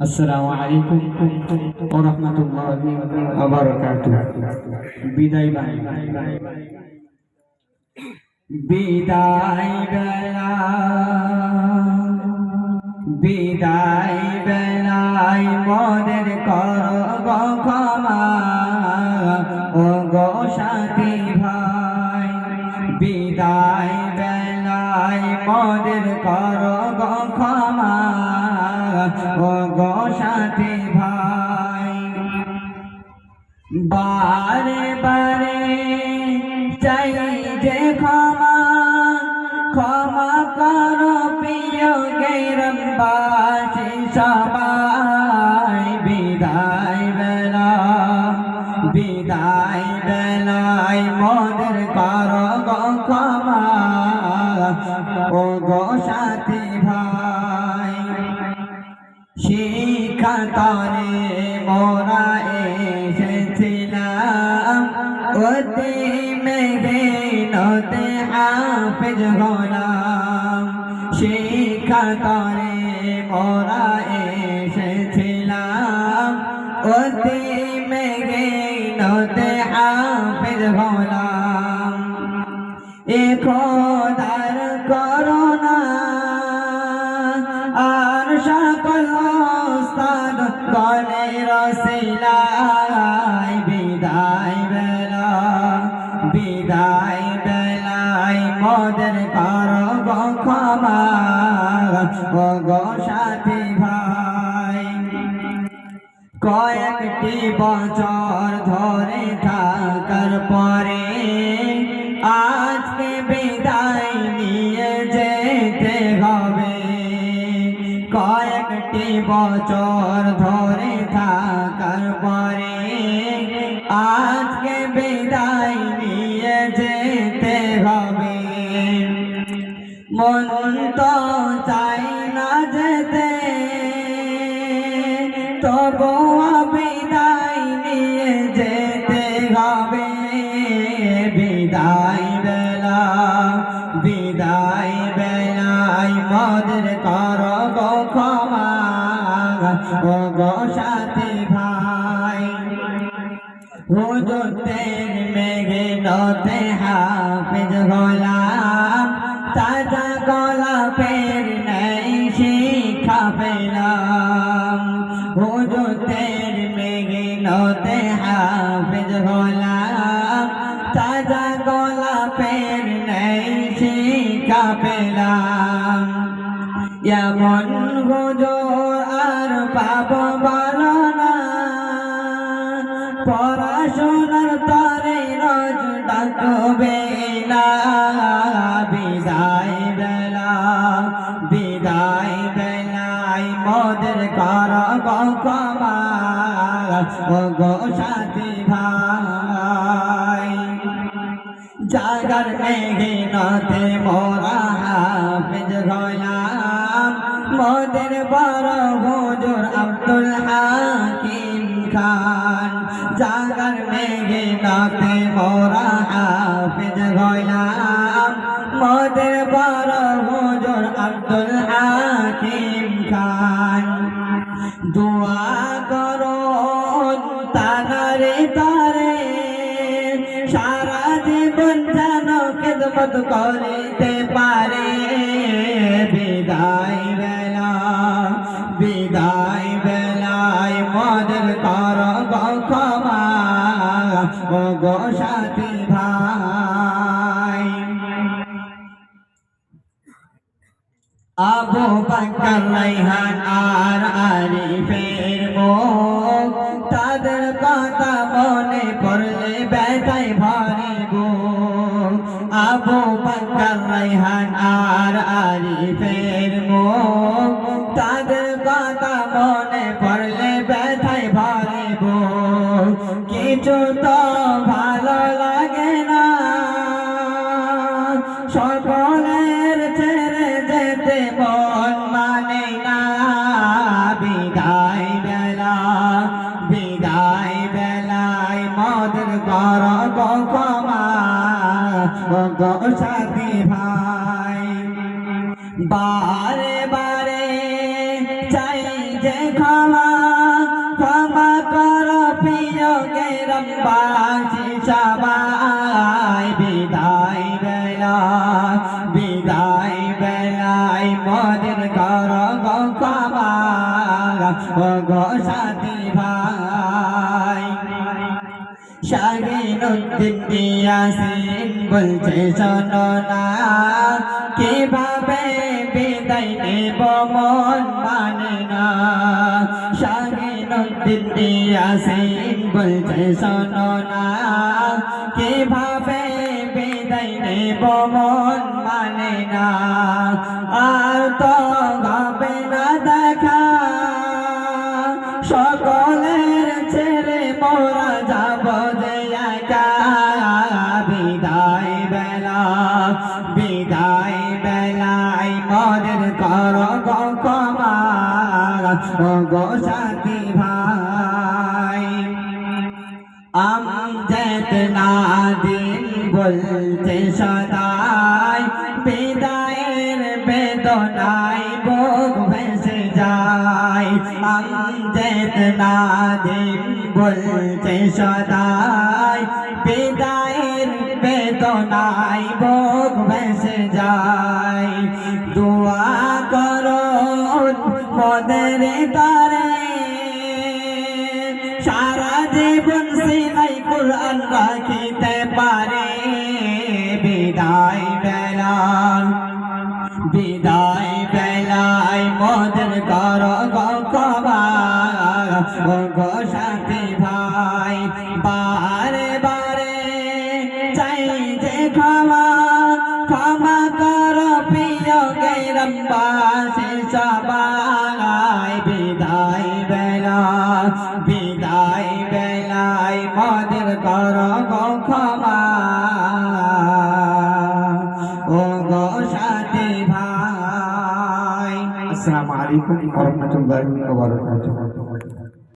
আসসালামু আলাইকুম ওয়া রাহমাতুল্লাহি ওয়া বারাকাতুহু। বিদায় ভাই। বিদায় বেলা, বিদায় বেলায় মদের কর ক্ষমা ও গো সাথী ভাই, বিদায় বেলায় মদের কর ক্ষমা কর প্রিয় গেরম্বাসী সবাই বিদায় বেলা, বিদায় বেলায় মদের কর ক্ষমা। ও গো সাথী ভাই শিক্ষা তরে মোরা এসেছিলাম। অতি মেঘে নতে হাফেজ হলাম। শিক্ষা তরে মোরা এসেছিলাম। অতি মেঘে নতে হাফেজ হলাম। এ খোদার করোনা আর সকল ওস্তাদ গলে রসিলাই বিদায় বেলা, বিদায় ও গো সাথী ভাই। কয়েকটি বছর ধরে থাকার পরে আজকে বিদায় নিয়ে যেতে হবে। কয়েকটি বছর ধরে থাকার পরে আজকে বিদায় নিয়ে যেতে হবে। বিদায় বেলা, বিদায় বেলায় মদের কর গো ক্ষমা। ও গো সাথী ভাই, হুজুরদের মেঘে নতে হাফিজ শিক্ষা পেলাম। এমন হুজুর আর পাব বলো না পড়াশোনার তরে রোজ ডাকবে না। বিদায় বেলা, বিদায় বেলায় মদের কর গো সাথী ভাই, জাগার মেঘে মোরা মোদের বড় হুজুর আব্দুল হাকিম খান। জাগার মেঘে নতে মোরা হাফিজ গোলাম মোদের বড় হুজুর আব্দুল হাকিম খান। দোয়া করো তানারে তারে, সারা জীবন যেন খেদমত করিতে পারে। বেলায় মদের কর গো ও ভাই। আবু বকর রাইহান আর আরিফের মুখ, তাদের কথা মনে পড়লে ব্যথায় ভরে গো আবু বকর রাইহান কিছু তো ভালো লাগে না? সকলের ছেড়ে যেতে মন মানে না। বিদায় বেলা, বিদায় বেলায় মদের কর গো ক্ষমা। ও সাথী ভাই, বারে বারে চাই যে ক্ষমা। গেরম বাসি সবাই বিদায় বেলা বিদায় বেলায় মদের কর গো ক্ষমা ও গো সাথী ভাই। শাহিনুদ্দিন ইয়াসিন বলছে শোনো না কীভাবে বিদায় নেব মন মানে না শাহিনুদ্দিন ইয়াসিন বলছে না কীভাবে বিদায় নেব মন মানে না? আর তো হবে না দেখা, সকলের ছেড়ে মোরা যাব একা। বিদায় বেলা, বিদায় বেলায় মদের কর গো সাথী বলতে সদাই, বিদায়ের বেদনায় বুক ভেসে যায়। আমজদ নাদিন বলতে সদাই, বিদায়ের বেদনায় বুক ভেসে যায়। দোয়া করো মদের তারে। সারা জীবন সিলাই কুরআন রাখিতে পারে গেরম সবাই বিদায় বেলা, বিদায় বেলায় মদের কর ক্ষমা। ও গো সাথী ভাই। আসসালামু আলাইকুম ওয়া ওয়া বারাকাতুহু।